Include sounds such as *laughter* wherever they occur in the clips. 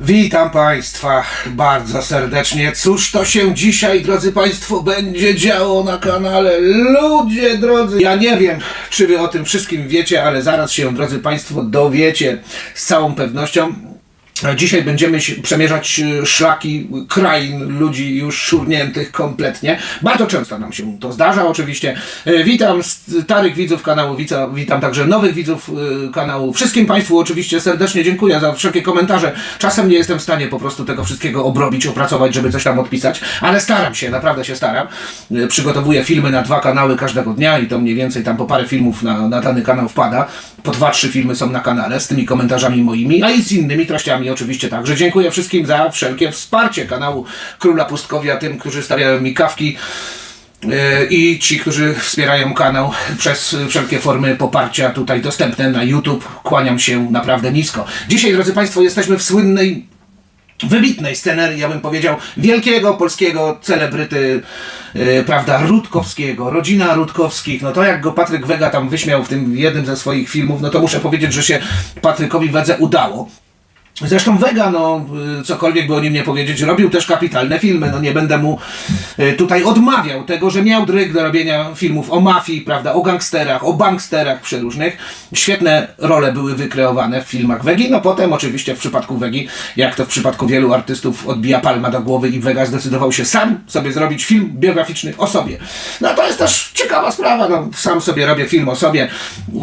Witam Państwa bardzo serdecznie. Cóż to się dzisiaj, drodzy Państwo, będzie działo na kanale? Ludzie drodzy, ja nie wiem, czy Wy o tym wszystkim wiecie, ale zaraz się, drodzy Państwo, dowiecie z całą pewnością. Dzisiaj będziemy przemierzać e, szlaki krain ludzi już szurniętych kompletnie. Bardzo często nam się to zdarza, oczywiście. E, Witam starych widzów kanału, witam, także nowych widzów e, kanału. Wszystkim Państwu oczywiście serdecznie dziękuję za wszelkie komentarze. Czasem nie jestem w stanie po prostu tego wszystkiego obrobić, opracować, żeby coś tam odpisać, ale staram się, naprawdę się staram. Przygotowuję filmy na dwa kanały każdego dnia i to mniej więcej tam po parę filmów na, na dany kanał wpada. Po dwa, trzy filmy są na kanale z tymi komentarzami moimi, a i z innymi treściami oczywiście także. Dziękuję wszystkim za wszelkie wsparcie kanału Króla Pustkowia, tym, którzy stawiają mi kawki e, i ci, którzy wspierają kanał przez wszelkie formy poparcia tutaj dostępne na YouTube. Kłaniam się naprawdę nisko. Dzisiaj, drodzy Państwo, jesteśmy w słynnej wybitnej scenerii, ja bym powiedział, wielkiego polskiego celebryty, yy, prawda, Rutkowskiego, rodzina Rutkowskich, no to jak go Patryk Wega tam wyśmiał w tym jednym ze swoich filmów, no to muszę powiedzieć, że się Patrykowi Wedze udało. Zresztą Wega, no y, cokolwiek by o nim nie powiedzieć, robił też kapitalne filmy. No nie będę mu y, tutaj odmawiał tego, że miał dryg do robienia filmów o mafii, prawda, o gangsterach, o banksterach przeróżnych. Świetne role były wykreowane w filmach Wegi. No potem oczywiście w przypadku Wegi, jak to w przypadku wielu artystów, odbija palma do głowy i Wega zdecydował się sam sobie zrobić film biograficzny o sobie. No to jest też ciekawa sprawa, no sam sobie robię film o sobie,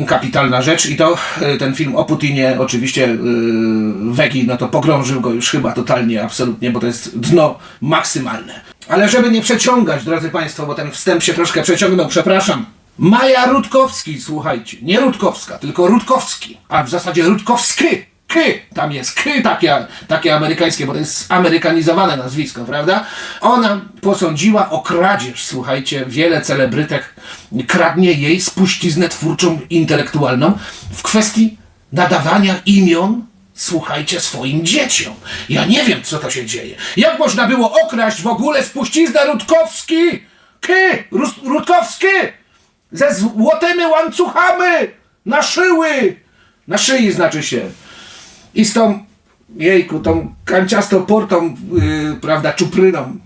kapitalna rzecz i to y, ten film o Putinie oczywiście yy, Wegi, no to pogrążył go już chyba totalnie, absolutnie, bo to jest dno maksymalne. Ale żeby nie przeciągać, drodzy Państwo, bo ten wstęp się troszkę przeciągnął, przepraszam. Maja Rutkowski, słuchajcie, nie Rutkowska, tylko Rutkowski, a w zasadzie Rutkowski. K, tam jest K takie, takie amerykańskie, bo to jest amerykanizowane nazwisko, prawda? Ona posądziła o kradzież, słuchajcie, wiele celebrytek kradnie jej spuściznę twórczą, intelektualną w kwestii nadawania imion słuchajcie swoim dzieciom. Ja nie wiem, co to się dzieje. Jak można było okraść w ogóle spuściznę Rutkowski? Ky! Rutkowski! Ze złotymi łańcuchami! Na szyły! Na szyi znaczy się. I z tą, jejku, tą kanciastą portą, yy, prawda, czupryną.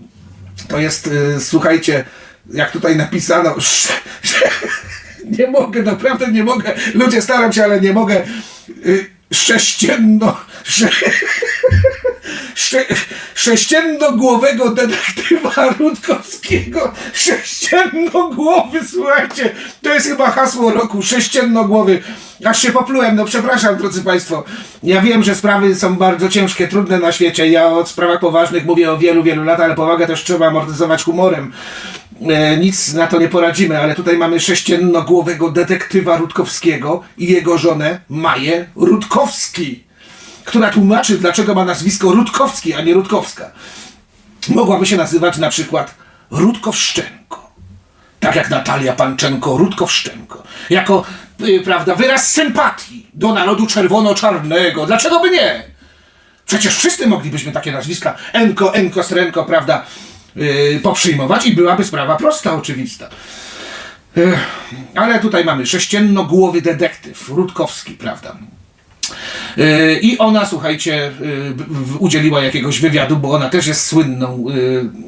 To jest, yy, słuchajcie, jak tutaj napisano, *laughs* nie mogę, naprawdę nie mogę. Ludzie, staram się, ale nie mogę. Yy, sześcienno... Sze, sze, sześciennogłowego detektywa Rutkowskiego. Sześciennogłowy, słuchajcie. To jest chyba hasło roku. Sześciennogłowy. Aż się poplułem, no przepraszam, drodzy Państwo. Ja wiem, że sprawy są bardzo ciężkie, trudne na świecie. Ja o sprawach poważnych mówię o wielu, wielu latach, ale powagę też trzeba amortyzować humorem. E, nic na to nie poradzimy, ale tutaj mamy sześciennogłowego detektywa Rutkowskiego i jego żonę Maję Rutkowski, która tłumaczy, dlaczego ma nazwisko Rutkowski, a nie Rutkowska. Mogłaby się nazywać na przykład Rutkowszczenko. Tak jak Natalia Panczenko, Rutkowszczenko. Jako, y, prawda, wyraz sympatii do narodu czerwono-czarnego. Dlaczego by nie? Przecież wszyscy moglibyśmy takie nazwiska Enko, Enko, Srenko, prawda, yy, poprzyjmować i byłaby sprawa prosta, oczywista. Ech, ale tutaj mamy sześciennogłowy detektyw, Rutkowski, prawda. Yy, I ona, słuchajcie, udzieliła jakiegoś wywiadu, bo ona też jest słynną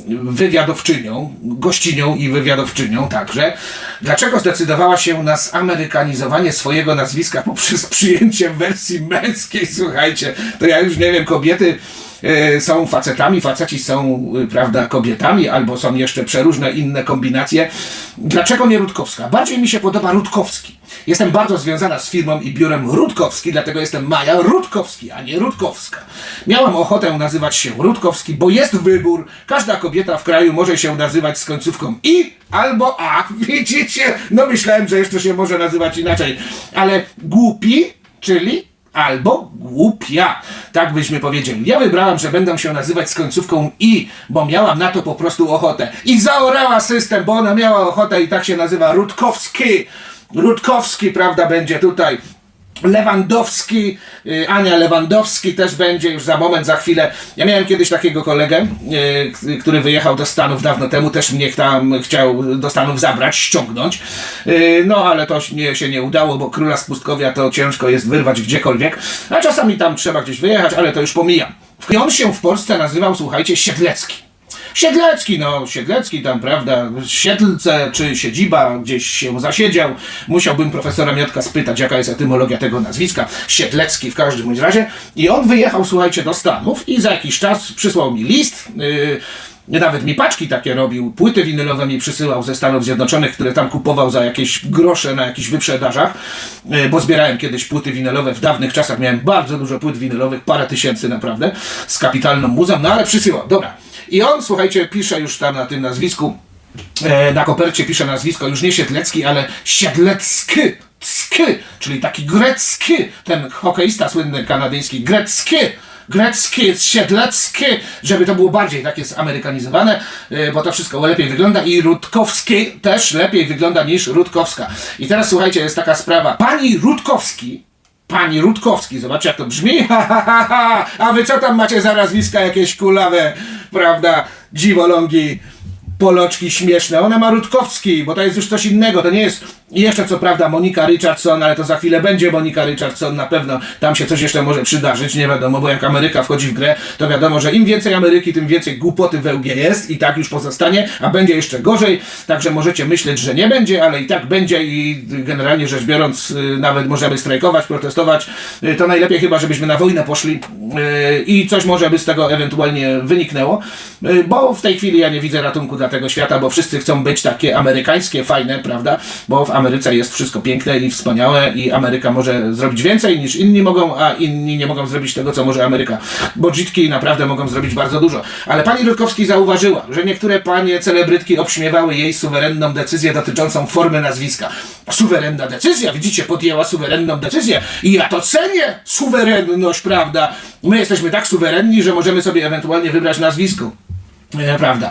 wywiadowczynią, gościnią i wywiadowczynią także. Dlaczego zdecydowała się na zamerykanizowanie swojego nazwiska poprzez przyjęcie wersji męskiej? Słuchajcie, to ja już nie wiem, kobiety są facetami, faceci są, y, prawda, kobietami, albo są jeszcze przeróżne inne kombinacje. Dlaczego nie Rutkowska? Bardziej mi się podoba Rutkowski. Jestem bardzo związana z firmą i biurem Rutkowski, dlatego jestem Maja Rutkowski, a nie Rutkowska. Miałam ochotę nazywać się Rutkowski, bo jest wybór. Każda kobieta w kraju może się nazywać z końcówką i albo a. *laughs* Widzicie? No myślałem, że jeszcze się może nazywać inaczej. Ale głupi, czyli albo głupia. Tak byśmy powiedzieli. Ja wybrałam, że będę się nazywać z końcówką i, bo miałam na to po prostu ochotę. I zaorała system, bo ona miała ochotę i tak się nazywa Rutkowski. Rutkowski, prawda, będzie tutaj. Lewandowski, y, Ania Lewandowski też będzie już za moment, za chwilę. Ja miałem kiedyś takiego kolegę, y, który wyjechał do Stanów dawno temu, też mnie tam chciał do Stanów zabrać, ściągnąć. Y, No ale to nie, się nie udało, bo króla z pustkowia to ciężko jest wyrwać gdziekolwiek, a czasami tam trzeba gdzieś wyjechać, ale to już pomijam. I on się w Polsce nazywał, słuchajcie, Siedlecki. Siedlecki, no Siedlecki tam, prawda, Siedlce czy siedziba, gdzieś się zasiedział. Musiałbym profesora Miotka spytać, jaka jest etymologia tego nazwiska. Siedlecki w każdym bądź razie. I on wyjechał, słuchajcie, do Stanów i za jakiś czas przysłał mi list. Yy, nawet mi paczki takie robił, płyty winylowe mi przysyłał ze Stanów Zjednoczonych, które tam kupował za jakieś grosze na jakichś wyprzedażach, yy, bo zbierałem kiedyś płyty winylowe w dawnych czasach, miałem bardzo dużo płyt winylowych, parę tysięcy naprawdę, z kapitalną muzą, no ale przysyłał, dobra. I on, słuchajcie, pisze już tam na tym nazwisku, e, na kopercie pisze nazwisko już nie Siedlecki, ale Siedlecki. Czyli taki grecki, ten hokeista słynny kanadyjski, grecki. Grecki, Siedlecki, żeby to było bardziej takie zamerykanizowane, e, bo to wszystko lepiej wygląda i Rutkowski też lepiej wygląda niż Rutkowska. I teraz słuchajcie, jest taka sprawa. Pani Rutkowski, Pani Rutkowski, zobaczcie jak to brzmi. *laughs* Ha, ha, ha, ha. A wy co tam macie za nazwiska jakieś kulawe, prawda? Dziwolągi, poloczki śmieszne. Ona ma Rutkowski, bo to jest już coś innego. To nie jest jeszcze co prawda Monika Richardson, ale to za chwilę będzie Monika Richardson na pewno. Tam się coś jeszcze może przydarzyć, nie wiadomo, bo jak Ameryka wchodzi w grę, to wiadomo, że im więcej Ameryki, tym więcej głupoty we łbie jest i tak już pozostanie, a będzie jeszcze gorzej. Także możecie myśleć, że nie będzie, ale i tak będzie i generalnie rzecz biorąc, y, nawet możemy strajkować, protestować. Y, To najlepiej chyba, żebyśmy na wojnę poszli y, i coś może by z tego ewentualnie wyniknęło, bo w tej chwili ja nie widzę ratunku dla tego świata, bo wszyscy chcą być takie amerykańskie, fajne, prawda? Bo w Ameryce jest wszystko piękne i wspaniałe i Ameryka może zrobić więcej niż inni mogą, a inni nie mogą zrobić tego, co może Ameryka. Bo dzitki naprawdę mogą zrobić bardzo dużo. Ale pani Rutkowski zauważyła, że niektóre panie celebrytki obśmiewały jej suwerenną decyzję dotyczącą formy nazwiska. Suwerenna decyzja, widzicie, podjęła suwerenną decyzję i ja to cenię, suwerenność, prawda? My jesteśmy tak suwerenni, że możemy sobie ewentualnie wybrać nazwisko. E, Prawda.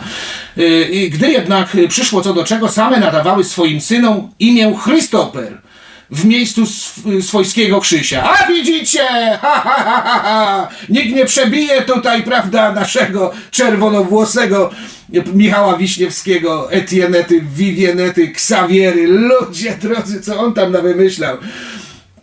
E, gdy jednak e, przyszło co do czego, same nadawały swoim synom imię Chrystoper w miejscu sw- swojskiego Krzysia. A widzicie! *laughs* Ha, ha, ha, ha, ha! Nikt nie przebije tutaj, prawda, naszego czerwonowłosego Michała Wiśniewskiego, Etienety, Vivienety, Ksawiery. Ludzie drodzy, co on tam nawymyślał.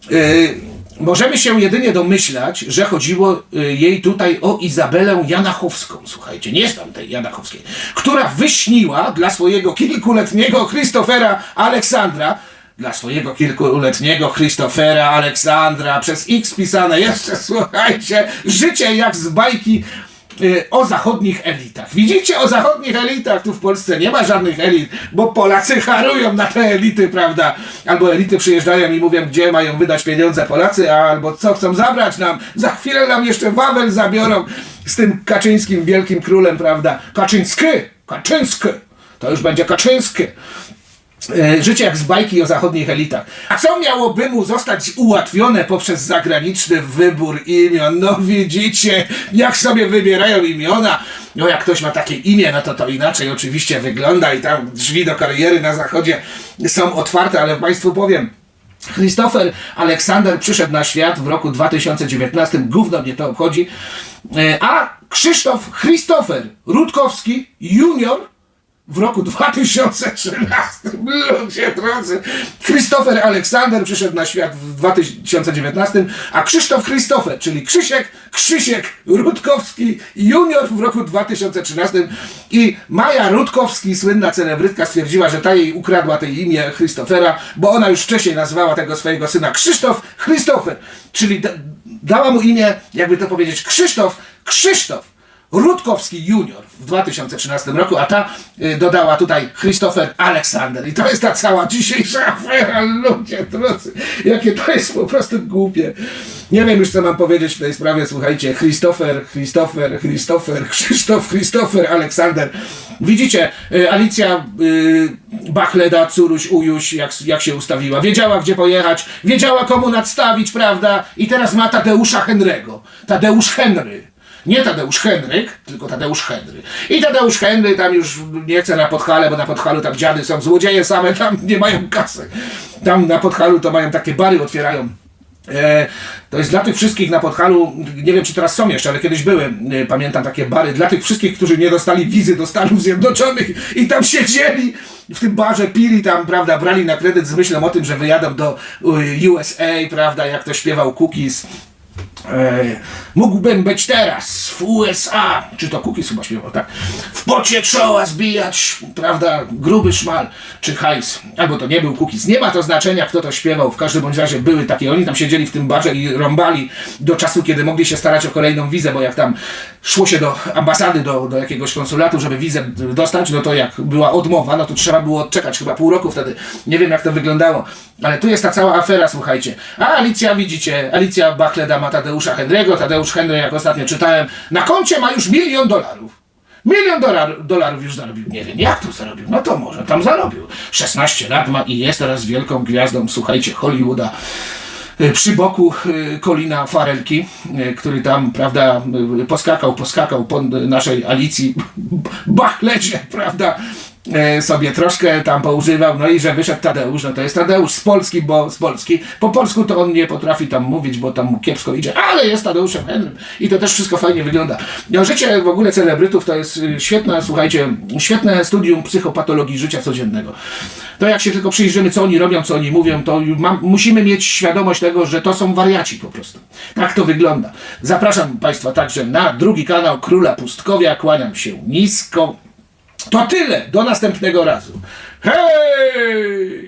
Yy, możemy się jedynie domyślać, że chodziło y, jej tutaj o Izabelę Janachowską, słuchajcie, nie znam tej Janachowskiej, która wyśniła dla swojego kilkuletniego Christophera Aleksandra, dla swojego kilkuletniego Christophera Aleksandra, przez X pisane jeszcze, *laughs* słuchajcie, życie jak z bajki o zachodnich elitach. Widzicie, o zachodnich elitach tu w Polsce nie ma żadnych elit, bo Polacy *laughs* harują na te elity, prawda? Albo elity przyjeżdżają i mówią, gdzie mają wydać pieniądze Polacy, albo co chcą zabrać nam. Za chwilę nam jeszcze Wawel zabiorą z tym Kaczyńskim wielkim królem, prawda? Kaczyński! Kaczyński! To już będzie Kaczyński. E, Życie jak z bajki o zachodnich elitach. A co miałoby mu zostać ułatwione poprzez zagraniczny wybór imion? No widzicie, jak sobie wybierają imiona. No jak ktoś ma takie imię, no to to inaczej oczywiście wygląda i tam drzwi do kariery na zachodzie są otwarte, ale Państwu powiem, Christopher Aleksander przyszedł na świat w roku 2019, gówno mnie to obchodzi, E, a Krzysztof Christopher Rutkowski junior w roku 2013. Ludzie drodzy. Christopher Aleksander przyszedł na świat w 2019, a Krzysztof Christopher, czyli Krzysiek, Krzysiek Rutkowski junior w roku 2013 i Maja Rutkowski, słynna celebrytka, stwierdziła, że ta jej ukradła tej imię Christophera, bo ona już wcześniej nazywała tego swojego syna Krzysztof Christopher, czyli da, dała mu imię, jakby to powiedzieć, Krzysztof, Krzysztof. Rutkowski junior w 2013 roku, a ta y, dodała tutaj Christopher Aleksander. I to jest ta cała dzisiejsza afera, ludzie drodzy. Jakie to jest po prostu głupie. Nie wiem już co mam powiedzieć w tej sprawie, słuchajcie. Christopher, Christopher, Christopher, Krzysztof, Christopher, Aleksander. Widzicie, y, Alicja y, Bachleda, Curuś, Ujuś, jak, jak się ustawiła. Wiedziała gdzie pojechać, wiedziała komu nadstawić, prawda? I teraz ma Tadeusza Henry'ego. Tadeusz Henry. Nie Tadeusz Henryk, tylko Tadeusz Henry. I Tadeusz Henry tam już nie chce na Podhale, bo na Podhalu tam dziady są złodzieje same, tam *laughs* nie mają kasy. Tam na Podhalu to mają takie bary, otwierają. E, to jest dla tych wszystkich na Podhalu, nie wiem czy teraz są jeszcze, ale kiedyś były, e, pamiętam takie bary, dla tych wszystkich, którzy nie dostali wizy do Stanów Zjednoczonych i tam siedzieli w tym barze, pili tam, prawda, brali na kredyt z myślą o tym, że wyjadą do e, USA, prawda, jak to śpiewał Cookies mógłbym być teraz w USA, czy to Cookies chyba śpiewał, tak? W pocie czoła zbijać, prawda, gruby szmal, czy hajs. Albo to nie był Cookies. Nie ma to znaczenia, kto to śpiewał. W każdym bądź razie były takie. Oni tam siedzieli w tym barze i rąbali do czasu, kiedy mogli się starać o kolejną wizę, bo jak tam szło się do ambasady, do, do jakiegoś konsulatu, żeby wizę dostać, no to jak była odmowa, no to trzeba było odczekać chyba pół roku wtedy. Nie wiem, jak to wyglądało. Ale tu jest ta cała afera, słuchajcie. A Alicja, widzicie, Alicja Bachleda ma Tadeusza Henry'ego. Tadeusz Henry, jak ostatnio czytałem, na koncie ma już milion dolarów. Milion dolar, dolarów już zarobił. Nie wiem, jak to zarobił. No to może tam zarobił. 16 lat ma i jest teraz wielką gwiazdą, słuchajcie, Hollywooda. Y, Przy boku y, Colina Farelki, y, który tam, prawda, poskakał, poskakał po naszej Alicji *laughs* Bachlecie, prawda, sobie troszkę tam poużywał, no i że wyszedł Tadeusz, no to jest Tadeusz z Polski, bo z Polski. Po polsku to on nie potrafi tam mówić, bo tam mu kiepsko idzie, ale jest Tadeuszem Henrym i to też wszystko fajnie wygląda. No, życie w ogóle celebrytów to jest y, świetne, słuchajcie, świetne studium psychopatologii życia codziennego. To jak się tylko przyjrzymy, co oni robią, co oni mówią, to mam, musimy mieć świadomość tego, że to są wariaci po prostu. Tak to wygląda. Zapraszam Państwa także na drugi kanał Króla Pustkowia. Kłaniam się nisko. To tyle. Do następnego razu. Hej!